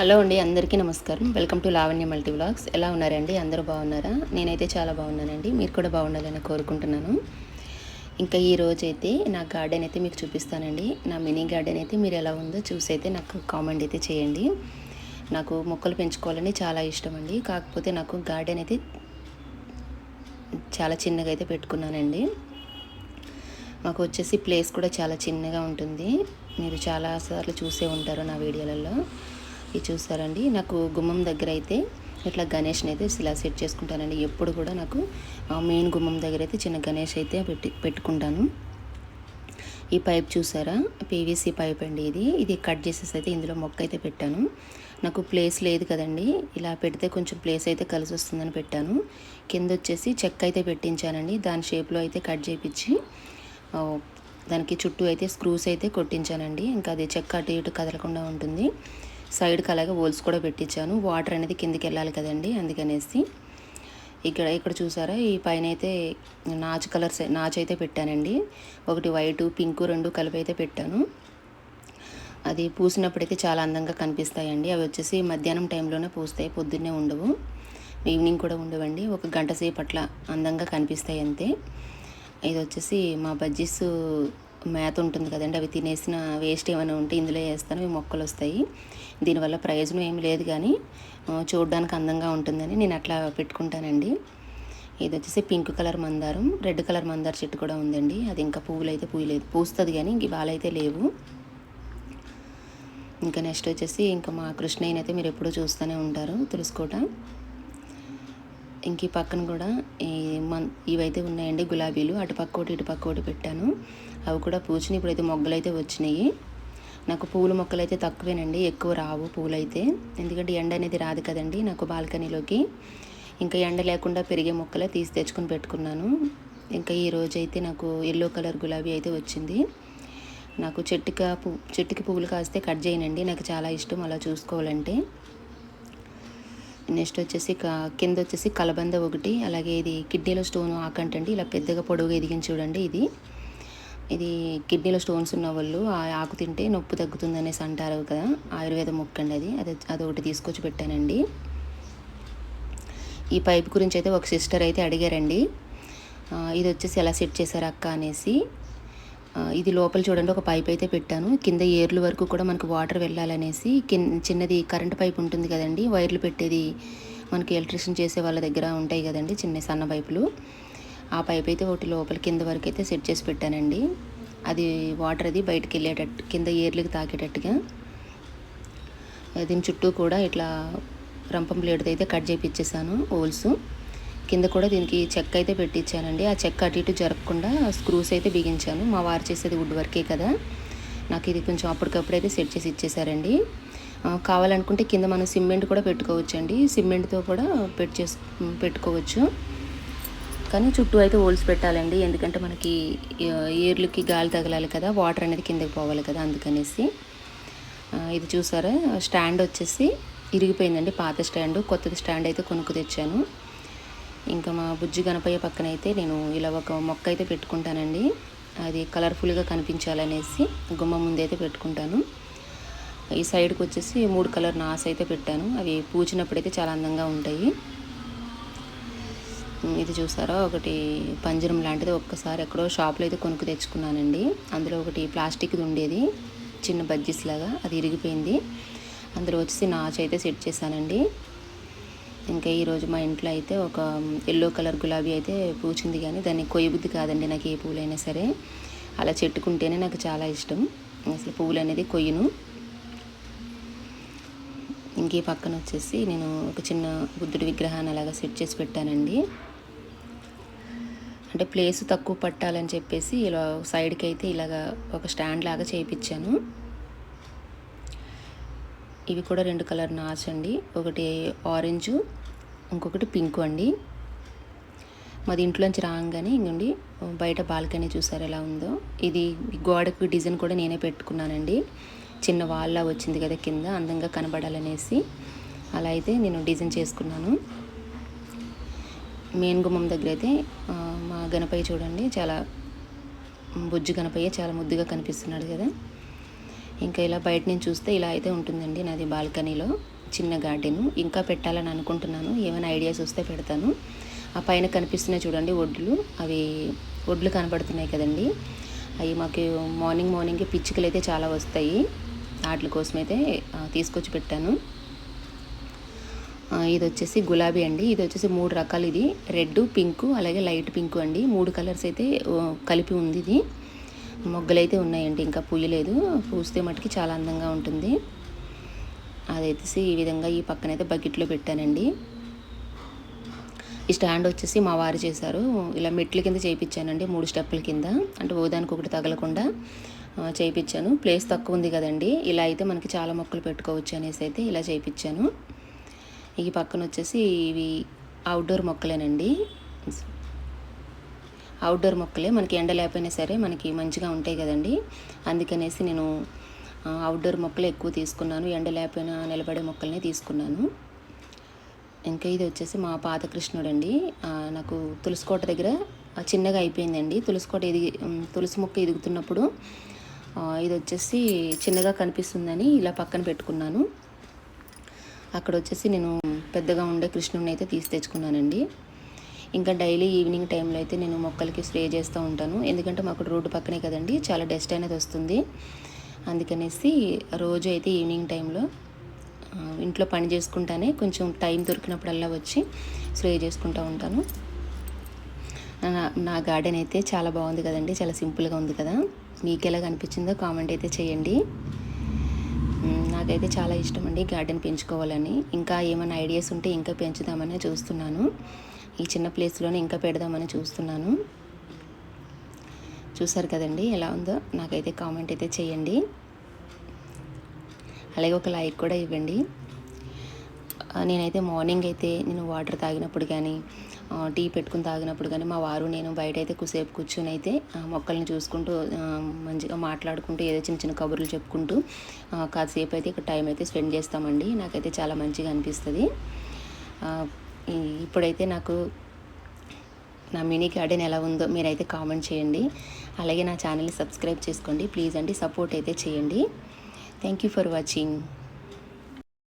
Hello అండి అందరికీ నమస్కారం. Welcome to Lavanya multi vlogs. ఎలా ఉన్నారండి? అందరూ బాగున్నారా? నేనైతే చాలా బాగున్నానండి. మీరు కూడా బాగుండాలని కోరుకుంటున్నాను. ఇంకా ఈ రోజు అయితే నా గార్డెన్ అయితే మీకు చూపిస్తానండి. నా మినీ గార్డెన్ అయితే మీరు ఎలా ఉందో చూసి అయితే నాకు కామెంట్ అయితే చేయండి. నాకు మొక్కలు పెంచుకోవాలని చాలా ఇష్టం అండి కాకపోతే నాకు గార్డెన్ అయితే చాలా చిన్నగా అయితే పెట్టుకున్నానండి. మాకు వచ్చేసి ప్లేస్ కూడా చాలా చిన్నగా ఉంటుంది. మీరు చాలా సార్లు చూసే ఉంటారు నా వీడియోలలో. ఇది చూసారండి. నాకు గుమ్మం దగ్గర అయితే ఇట్లా గణేష్ని అయితే ఇలా సెట్ చేసుకుంటానండి. ఎప్పుడు కూడా నాకు మెయిన్ గుమ్మం దగ్గర అయితే చిన్న గణేష్ అయితే పెట్టి పెట్టుకుంటాను. ఈ పైప్ చూసారా? పీవీసీ పైప్ అండి ఇది. ఇది కట్ చేసేసి అయితే ఇందులో మొక్క అయితే పెట్టాను. నాకు ప్లేస్ లేదు కదండి. ఇలా పెడితే కొంచెం ప్లేస్ అయితే కలిసి వస్తుందని పెట్టాను. కింద వచ్చేసి చెక్క అయితే పెట్టించానండి. దాని షేప్లో అయితే కట్ చేయించి దానికి చుట్టూ అయితే స్క్రూస్ అయితే కొట్టించానండి. ఇంకా అది చెక్క అటు ఇటు కదలకుండా ఉంటుంది. సైడ్కి అలాగే హోల్స్ కూడా పెట్టించాను. వాటర్ అనేది కిందికి వెళ్ళాలి కదండి అందుకనేసి. ఇక్కడ ఇక్కడ చూసారా ఈ పైన అయితే నాచు కలర్స్ నాచు అయితే పెట్టానండి. ఒకటి వైటు పింకు రెండు కలిపి అయితే పెట్టాను. అది పూసినప్పుడైతే చాలా అందంగా కనిపిస్తాయండి. అవి వచ్చేసి మధ్యాహ్నం టైంలోనే పూస్తాయి పొద్దున్నే ఉండవు. ఈవినింగ్ కూడా ఉండవండి. ఒక గంట సేపు అట్లా అందంగా కనిపిస్తాయి అంతే. ఇది వచ్చేసి మా బజ్జీస్ మేత ఉంటుంది కదండి అవి తినేసిన వేస్ట్ ఏమైనా ఉంటే ఇందులో వేస్తాను అవి మొక్కలు వస్తాయి. దీనివల్ల ప్రయోజనం ఏమి లేదు కానీ చూడడానికి అందంగా ఉంటుందని నేను అట్లా పెట్టుకుంటానండి. ఇది వచ్చేసి పింక్ కలర్ మందారం రెడ్ కలర్ మందార చెట్టు కూడా ఉందండి. అది ఇంకా పువ్వులు అయితే పూయలేదు పూస్తుంది కానీ ఇంక వాళ్ళైతే లేవు. ఇంకా నెక్స్ట్ వచ్చేసి ఇంకా మా కృష్ణయ్యనైతే అయితే మీరు ఎప్పుడూ చూస్తూనే ఉంటారు తులుసుకోట. ఇంక ఈ పక్కన కూడా ఈ మన్ ఇవైతే ఉన్నాయండి గులాబీలు. అటు పక్క ఒకటి ఇటు పక్క ఒకటి పెట్టాను. అవి కూడా పూచిని ఇప్పుడైతే మొగ్గలు అయితే వచ్చినాయి. నాకు పూల మొక్కలు అయితే తక్కువేనండి ఎక్కువ రావు పూలు అయితే ఎందుకంటే ఎండ అనేది రాదు కదండి నాకు బాల్కనీలోకి. ఇంకా ఎండ లేకుండా పెరిగే మొక్కలే తీసి తెచ్చుకొని పెట్టుకున్నాను. ఇంకా ఈ రోజు అయితే నాకు ఎల్లో కలర్ గులాబీ అయితే వచ్చింది. నాకు చెట్టుక పువ్వు చెట్టుకి పువ్వులు కాస్తే కట్ చేయనండి. నాకు చాలా ఇష్టం అలా చూసుకోవాలంటే. నెక్స్ట్ వచ్చేసి కింద వచ్చేసి కలబంద ఒకటి అలాగే ఇది కిడ్నీలో స్టోన్ ఆకంటండి ఇలా పెద్దగా పొడవుగా ఎదిగించి చూడండి ఇది. ఇది కిడ్నీలో స్టోన్స్ ఉన్న వాళ్ళు ఆ ఆకు తింటే నొప్పి తగ్గుతుంది అనేసి అంటారు కదా ఆయుర్వేద మొక్క అండి అది. అది అదొకటి తీసుకొచ్చి పెట్టానండి. ఈ పైప్ గురించి అయితే ఒక సిస్టర్ అయితే అడిగారండి. ఇది వచ్చేసి ఎలా సెట్ చేశారు అక్క అనేసి. ఇది లోపల చూడండి ఒక పైప్ అయితే పెట్టాను. కింద ఏర్లు వరకు కూడా మనకు వాటర్ వెళ్ళాలనేసి చిన్నది కరెంట్ పైప్ ఉంటుంది కదండి వైర్లు పెట్టేది మనకి ఎలక్ట్రిషియన్ చేసే వాళ్ళ దగ్గర ఉంటాయి కదండి చిన్న సన్న పైపులు. ఆ పైప్ అయితే ఒకటి లోపల కింద వరకు అయితే సెట్ చేసి పెట్టానండి. అది వాటర్ అది బయటకు వెళ్ళేటట్టు కింద ఏర్లకు తాకేటట్టుగా. దీని చుట్టూ కూడా ఇట్లా రంపం ప్లేట్ అయితే కట్ చేయించేసాను హోల్స్. కింద కూడా దీనికి చెక్క అయితే పెట్టించానండి ఆ చెక్క అటు ఇటు జరగకుండా స్క్రూస్ అయితే బిగించాను. మా వారు చేసేది వుడ్ వర్కే కదా. నాకు ఇది కొంచెం అప్పటికప్పుడు అయితే సెట్ చేసి ఇచ్చేసారండి. కావాలనుకుంటే కింద మనం సిమెంట్ కూడా పెట్టుకోవచ్చు అండి సిమెంట్తో కూడా పెట్ చేసు పెట్టుకోవచ్చు. కానీ చుట్టూ అయితే హోల్స్ పెట్టాలండి. ఎందుకంటే మనకి ఏర్లకి గాలి తగలాలి కదా. వాటర్ అనేది కిందకి పోవాలి కదా అందుకనేసి. ఇది చూసారా? స్టాండ్ వచ్చేసి ఇరిగిపోయిందండి. పాత స్టాండ్ కొత్తది స్టాండ్ అయితే కొనుక్కు తెచ్చాను. ఇంకా మా బుజ్జి గణపయ్య పక్కన అయితే నేను ఇలా ఒక మొక్క అయితే పెట్టుకుంటానండి. అది కలర్ఫుల్గా కనిపించాలనేసి గుమ్మ ముందైతే పెట్టుకుంటాను. ఈ సైడ్కి వచ్చేసి మూడు కలర్ నాస్ అయితే పెట్టాను. అవి పూచినప్పుడైతే చాలా అందంగా ఉంటాయి. ఇది చూసారా? ఒకటి పంజరం లాంటిది. ఒక్కసారి ఎక్కడో షాప్లో అయితే కొనుక్కు తెచ్చుకున్నానండి. అందులో ఒకటి ప్లాస్టిక్ది ఉండేది. చిన్న బజ్జీస్ లాగా. అది ఇరిగిపోయింది. అందులో వచ్చేసి నాచ్ అయితే సెట్ చేశానండి. ఇంకా ఈరోజు మా ఇంట్లో అయితే ఒక ఎల్లో కలర్ గులాబీ అయితే పూచింది కానీ దాన్ని కొయ్యబుద్ధి కాదండి నాకు ఏ పూలైనా సరే. అలా చెట్టుకుంటేనే నాకు చాలా ఇష్టం. అసలు పువ్వులు అనేది కొయ్యను. ఇంకే పక్కన వచ్చేసి నేను ఒక చిన్న బుద్ధుడి విగ్రహాన్ని అలాగా సెట్ చేసి పెట్టానండి. అంటే ప్లేస్ తక్కువ పట్టాలని చెప్పేసి ఇలా సైడ్కి అయితే ఇలాగా ఒక స్టాండ్ లాగా చేయించాను ఇవి కూడా రెండు కలర్ నాచ్ అండి ఒకటి ఆరెంజ్ ఇంకొకటి పింక్ అండి. మాది ఇంట్లోంచి రాగానే ఇంకండి బయట బాల్కనీ చూసారు ఎలా ఉందో. ఇది గోడకు డిజైన్ కూడా నేనే పెట్టుకున్నానండి. చిన్న వాళ్ళ వచ్చింది కదా కింద అందంగా కనబడాలనేసి. అలా అయితే నేను డిజైన్ చేసుకున్నాను. మెయిన్ గుమ్మం దగ్గర అయితే మా గణపయ్య చూడండి చాలా బుజ్జి గణపయ్య చాలా ముద్దుగా కనిపిస్తున్నాడు కదా. ఇంకా ఇలా బయట నుంచి చూస్తే ఇలా అయితే ఉంటుందండి నాది బాల్కనీలో చిన్న గార్డెను ఇంకా పెట్టాలని అనుకుంటున్నాను. ఏమైనా ఐడియాస్ వస్తే పెడతాను. ఆ పైన కనిపిస్తున్నాయి చూడండి ఒడ్లు. అవి ఒడ్లు కనబడుతున్నాయి కదండి. అవి మాకు మార్నింగ్ మార్నింగ్ పిచ్చుకలు అయితే చాలా వస్తాయి. వాటి కోసం అయితే తీసుకొచ్చి పెట్టాను. ఇది వచ్చేసి గులాబీ అండి. ఇది వచ్చేసి మూడు రకాలు ఇది. రెడ్ పింక్ అలాగే లైట్ పింక్ అండి. మూడు కలర్స్ అయితే కలిపి ఉంది ఇది. మొగ్గలు అయితే ఉన్నాయండి ఇంకా పూయలేదు పూస్తే మటుకి చాలా అందంగా ఉంటుంది. అదైతే ఈ విధంగా ఈ పక్కనైతే బకెట్లో పెట్టానండి. ఈ స్టాండ్ వచ్చేసి మా వారు చేశారు. ఇలా మెట్ల కింద చేయించానండి మూడు స్టెప్పుల కింద. అంటే ఓదానికి ఒకటి తగలకుండా చేయించాను ప్లేస్ తక్కువ ఉంది కదండి. ఇలా అయితే మనకి చాలా మొక్కలు పెట్టుకోవచ్చు అనేసి అయితే ఇలా చేయించాను ఈ పక్కన వచ్చేసి ఇవి అవుట్డోర్ మొక్కలేనండి. అవుట్డోర్ మొక్కలే మనకి ఎండ లేకపోయినా సరే మనకి మంచిగా ఉంటాయి కదండి. అందుకనేసి నేను అవుట్డోర్ మొక్కలు ఎక్కువ తీసుకున్నాను. ఎండ లేకపోయినా నిలబడే మొక్కలనే తీసుకున్నాను. ఇంకా ఇది వచ్చేసి మా పాత కృష్ణుడు అండి నాకు తులసికోట దగ్గర చిన్నగా అయిపోయిందండి. తులసికోట ఎదిగి తులసి మొక్క ఎదుగుతున్నప్పుడు ఇది వచ్చేసి చిన్నగా కనిపిస్తుందని ఇలా పక్కన పెట్టుకున్నాను. అక్కడ వచ్చేసి నేను పెద్దగా ఉండే కృష్ణుడిని అయితే తీసి తెచ్చుకున్నానండి. ఇంకా డైలీ ఈవినింగ్ టైంలో అయితే నేను మొక్కలకి స్ప్రే చేస్తూ ఉంటాను. ఎందుకంటే మాకు రోడ్డు పక్కనే కదండి చాలా డస్ట్ అనేది వస్తుంది. అందుకనేసి రోజు అయితే ఈవినింగ్ టైంలో ఇంట్లో పని చేసుకుంటానే కొంచెం టైం దొరికినప్పుడల్లా వచ్చి స్ప్రే చేసుకుంటూ ఉంటాను. నా నా గార్డెన్ అయితే చాలా బాగుంది కదండి చాలా సింపుల్గా ఉంది కదా. మీకు ఎలా కనిపించిందో కామెంట్ అయితే చేయండి. నాకైతే చాలా ఇష్టం అండి గార్డెన్ పెంచుకోవాలని. ఇంకా ఏమైనా ఐడియాస్ ఉంటే ఇంకా పెంచుదామనే చూస్తున్నాను. ఈ చిన్న ప్లేస్లోనే ఇంకా పెడదామని చూస్తున్నాను. చూసారు కదండి ఎలా ఉందో? నాకైతే కామెంట్ అయితే చేయండి. అలాగే ఒక లైక్ కూడా ఇవ్వండి. నేనైతే మార్నింగ్ అయితే నేను వాటర్ తాగినప్పుడు కానీ టీ పెట్టుకుని తాగినప్పుడు కానీ మా వారు నేను బయట అయితే కుసేపు కూర్చొని అయితే మొక్కల్ని చూసుకుంటూ మంచిగా మాట్లాడుకుంటూ ఏదో చిన్న చిన్న కబుర్లు చెప్పుకుంటూ కాసేపు అయితే ఇక్కడ టైం అయితే స్పెండ్ చేస్తామండి. నాకైతే చాలా మంచిగా అనిపిస్తుంది. ఇప్పుడైతే నాకు నా మినీ గార్డెన్ ఎలా ఉందో మీరైతే కామెంట్ చేయండి. అలాగే నా ఛానల్ని సబ్స్క్రైబ్ చేసుకోండి. ప్లీజ్ అండి సపోర్ట్ అయితే చేయండి. Thank you for watching.